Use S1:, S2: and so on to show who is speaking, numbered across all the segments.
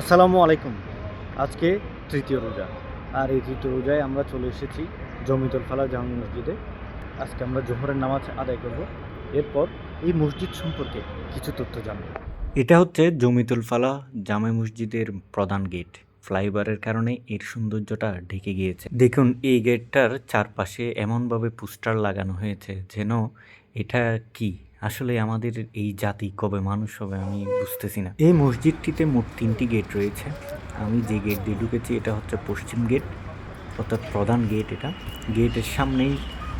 S1: আসসালামু আলাইকুম। আজকে তৃতীয় রোজা। আর এই তৃতীয় রোজায় আমরা চলে এসেছি জমিতুল ফালা জামা মসজিদে। আজকে আমরা জোহরের নামাজ আদায় করব। এরপর এই মসজিদ সম্পর্কে কিছু তথ্য জানব। এটা হচ্ছে জমিতুল ফালা জামে মসজিদের প্রধান গেট। ফ্লাইওভারের কারণে এর সৌন্দর্যটা ঢেকে গিয়েছে। দেখুন, এই গেটটার চারপাশে এমনভাবে পোস্টার লাগানো হয়েছে যেন এটা কি? আসলে আমাদের এই জাতি কবে মানুষ হবে আমি বুঝতেছি না। এই মসজিদটিতে মোট তিনটি গেট রয়েছে। আমি যে গেট দিয়ে ঢুকেছি এটা হচ্ছে পশ্চিম গেট অর্থাৎ প্রধান গেট এটা। গেটের সামনেই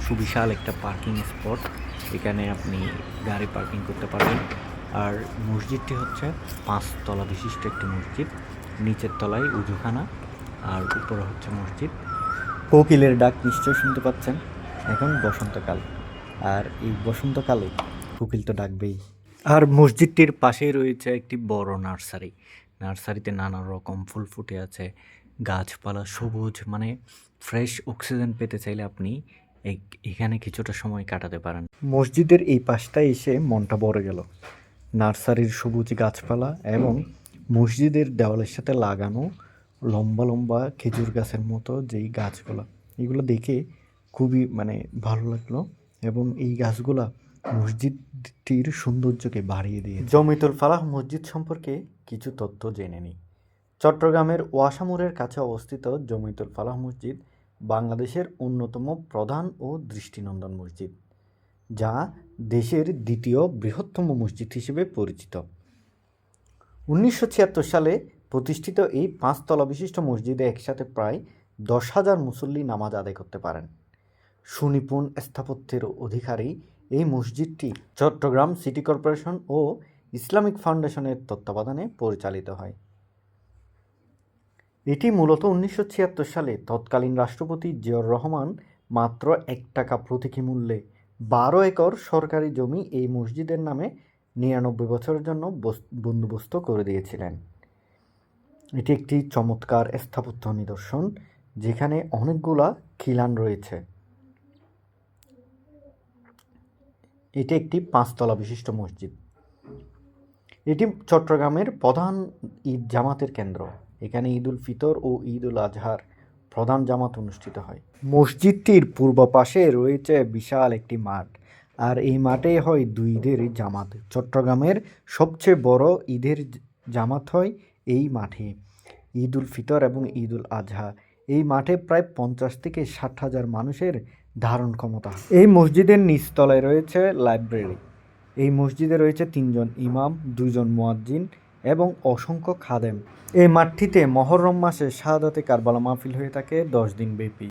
S1: সুবিশাল একটা পার্কিং স্পট এখানে আপনি গাড়ি পার্কিং করতে পারবেন। আর মসজিদটি হচ্ছে পাঁচতলা বিশিষ্ট একটি মসজিদ, নিচের তলায় উজুখানা, আর উপরে হচ্ছে মসজিদ। কোকিলের ডাক নিশ্চয়ই শুনতে পাচ্ছেন। এখন বসন্তকাল। আর এই বসন্তকালে কোকিল তো ডাকবেই। আর মসজিদটির পাশেই রয়েছে একটি বড় নার্সারি। নার্সারিতে নানা রকম ফুল ফুটে আছে, গাছপালা সবুজ মানে ফ্রেশ অক্সিজেন পেতে চাইলে আপনি এখানে কিছুটা সময় কাটাতে পারেন। মসজিদের এই পাশটায় এসে মনটা বড় গেল। নার্সারির সবুজ গাছপালা এবং মসজিদের দেওয়ালের সাথে লাগানো লম্বা লম্বা খেজুর গাছের মতো যেই গাছগুলো। এগুলো দেখে খুবই মানে ভালো লাগল এবং এই গাছগুলা মসজিদটির সৌন্দর্যকে বাড়িয়ে দিয়ে জমিতুল ফালাহ মসজিদ সম্পর্কে কিছু তথ্য জেনে নিই। চট্টগ্রামের ওয়াসামুরের কাছে অবস্থিত জমিতুল ফালাহ মসজিদ বাংলাদেশের অন্যতম প্রধান ও দৃষ্টিনন্দন মসজিদ, যা দেশের দ্বিতীয় বৃহত্তম মসজিদ হিসেবে পরিচিত। উনিশশো ছিয়াত্তর সালে প্রতিষ্ঠিত এই পাঁচতলা বিশিষ্ট মসজিদে একসাথে প্রায় দশ হাজার মুসল্লি নামাজ আদায় করতে পারেন। সুনিপুণ স্থাপত্যের অধিকারী এই মসজিদটি চট্টগ্রাম সিটি কর্পোরেশন ও ইসলামিক ফাউন্ডেশনের তত্ত্বাবধানে পরিচালিত হয়। এটি মূলত উনিশশো ছিয়াত্তর সালে তৎকালীন রাষ্ট্রপতি জিয়র রহমান মাত্র এক টাকা প্রতীকী মূল্যে বারো একর সরকারি জমি এই মসজিদের নামে নিরানব্বই বছরের জন্য বস- বন্দোবস্ত করে দিয়েছিলেন। এটি একটি চমৎকার স্থাপত্য নিদর্শন, যেখানে অনেকগুলা খিলান রয়েছে। এটি একটি পাঁচতলা বিশিষ্ট মসজিদ। এটি চট্টগ্রামের প্রধান ঈদ জামাতের কেন্দ্র। এখানে ঈদ উল ফিতর ও ঈদ উল আজহার প্রধান জামাত অনুষ্ঠিত হয়। মসজিদটির পূর্ব পাশে রয়েছে বিশাল একটি মাঠ। আর এই মাঠে হয় দুই ঈদের জামাত। চট্টগ্রামের সবচেয়ে বড় ঈদের জামাত হয় এই মাঠে। ঈদ উল ফিতর এবং ঈদ উল আজহা। এই মাঠে প্রায় পঞ্চাশ থেকে ষাট হাজার মানুষের ধারণ ক্ষমতা। এই মসজিদের নিচতলায় রয়েছে লাইব্রেরি। এই মসজিদে রয়েছে তিনজন ইমাম, দুজন মুয়াজ্জিন এবং অসংখ্য খাদেম। এই মাঠটিতে মহরম মাসে শাহাদাতে কারবালা মাহফিল হয়ে থাকে, দশ দিন ব্যাপী।